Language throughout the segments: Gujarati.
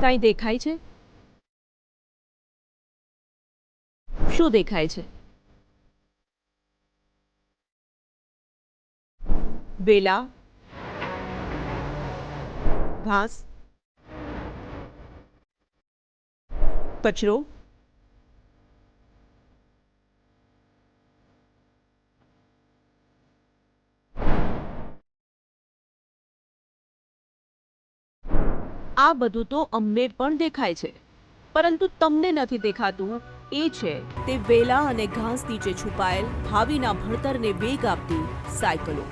કાંઈ દેખાય છે? શું દેખાય છે? વેલા. ઘાસ. કચરો. આ બધું તો અમને પણ દેખાય છે. પરંતુ તમને નથી દેખાતું, એ છે. તે વેલા અને ઘાસ નીચે છુપાયેલ, ભાવિના ભણતરને વેગ આપતી સાયકલો.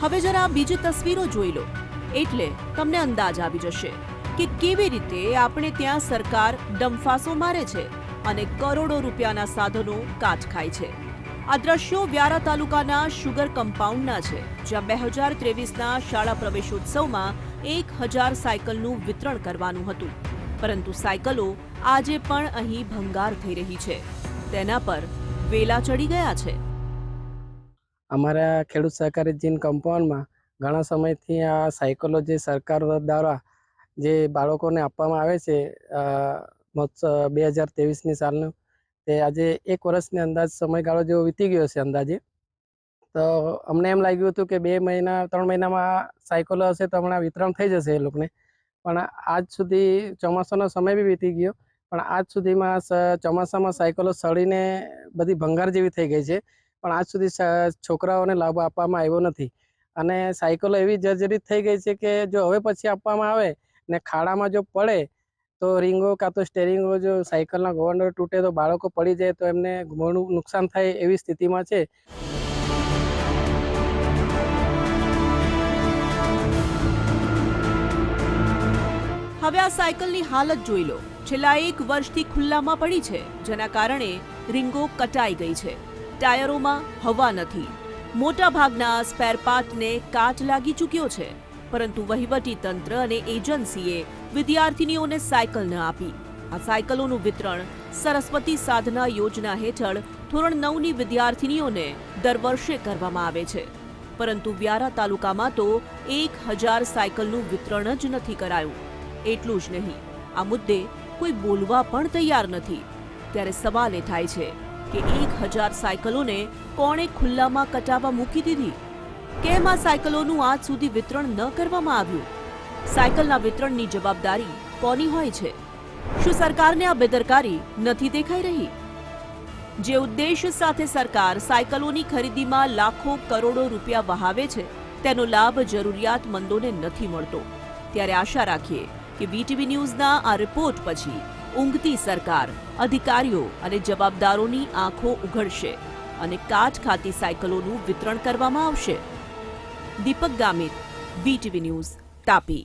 હવે જરા બીજી તસવીરો જોઈ લો. એટલે તમને અંદાજ આવી જશે કે કેવી રીતે આપણે ત્યાં સરકાર ડમફાસો મારે છે અને કરોડો રૂપિયાના સાધનો કાચ ખાય છે. આ દ્રશ્યો વ્યારા તાલુકાના શુગર કમ્પાઉન્ડના છે, જ્યાં બે હજાર ત્રેવીસના શાળા પ્રવેશોત્સવમાં એક હજાર સાયકલનું વિતરણ કરવાનું હતું. પરંતુ સાયકલો આજે પણ અહીં ભંગાર થઈ રહી છે. તેના પર વેલા ચડી ગયા છે. અમારા ખેડૂત સહકારી જીન કમ્પાઉન્ડમાં ઘણા સમયથી આ સાયકલો જે સરકાર દ્વારા જે બાળકોને આપવામાં આવે છે બે હજાર ત્રેવીસની સાલનું, તે આજે એક વર્ષની અંદાજ સમયગાળો જેવો વીતી ગયો છે અંદાજે. તો અમને એમ લાગ્યું હતું કે બે મહિના, ત્રણ મહિનામાં સાયકલો હશે તો હમણાં વિતરણ થઈ જશે એ લોકોને. પણ આજ સુધી ચોમાસાનો સમય બી વીતી ગયો. પણ આજ સુધીમાં ચોમાસામાં સાયકલો સડીને બધી ભંગાર જેવી થઈ ગઈ છે. પણ આજ સુધી છોકરાઓને લાભ આપવામાં આવ્યો નથી. અને સાયકલો એવી જર્જરિત થઈ ગઈ છે કે જો હવે પછી આપવામાં આવે ને ખાડામાં જો પડે તો રિંગો કાં તો સ્ટેરિંગો જો સાયકલના ગવર્નર તૂટે તો બાળકો પડી જાય તો એમને ઘણું નુકસાન થાય એવી સ્થિતિમાં છે. હવે આ સાયકલની હાલત જોઈ લો. છેલ્લા એક વર્ષથી ખુલ્લામાં પડી છે, જેના કારણે રિંગો કટાઈ ગઈ છે. ટાયરોમાં હવા નથી. મોટા ભાગના સ્પેર પાર્ટને કાચ લાગી ચૂક્યો છે, પરંતુ વહીવટી તંત્ર અને એજન્સીએ વિદ્યાર્થીનીઓને સાયકલ ન આપી. આ સાયકલોનું વિતરણ સરસ્વતી સાધના યોજના હેઠળ ધોરણ નવની વિદ્યાર્થીનીઓને દર વર્ષે કરવામાં આવે છે. પરંતુ વ્યારા તાલુકામાં તો એક હજાર સાયકલનું વિતરણ જ નથી કરાયું. એટલું જ નહીં. આ મુદ્દે કોઈ બોલવા પણ તૈયાર નથી. ત્યારે સવાલ એ થાય છે કે એક હજાર સાયકલોને કોણે ખુલ્લામાં કટાવવા મૂકી દીધી? કેમ આ સાયકલોનું આજ સુધી વિતરણ ન કરવામાં આવ્યું? સાયકલના વિતરણની જવાબદારી કોની હોય છે? શું સરકારને આ બેદરકારી નથી દેખાઈ રહી? જે ઉદ્દેશ સાથે સરકાર સાયકલોની ખરીદીમાં લાખો કરોડો રૂપિયા વહાવે છે, તેનો લાભ જરૂરિયાતમંદોને નથી મળતો. ત્યારે આશા રાખીએ કે વીટીવી ન્યૂઝના આ રિપોર્ટ પછી ઊંઘતી સરકાર અધિકારીઓ અને જવાબદારોની આંખો ઉઘડશે અને કાટ ખાતી સાયકલોનું વિતરણ કરવામાં આવશે. Deepak Gamit VTV news, Tapi.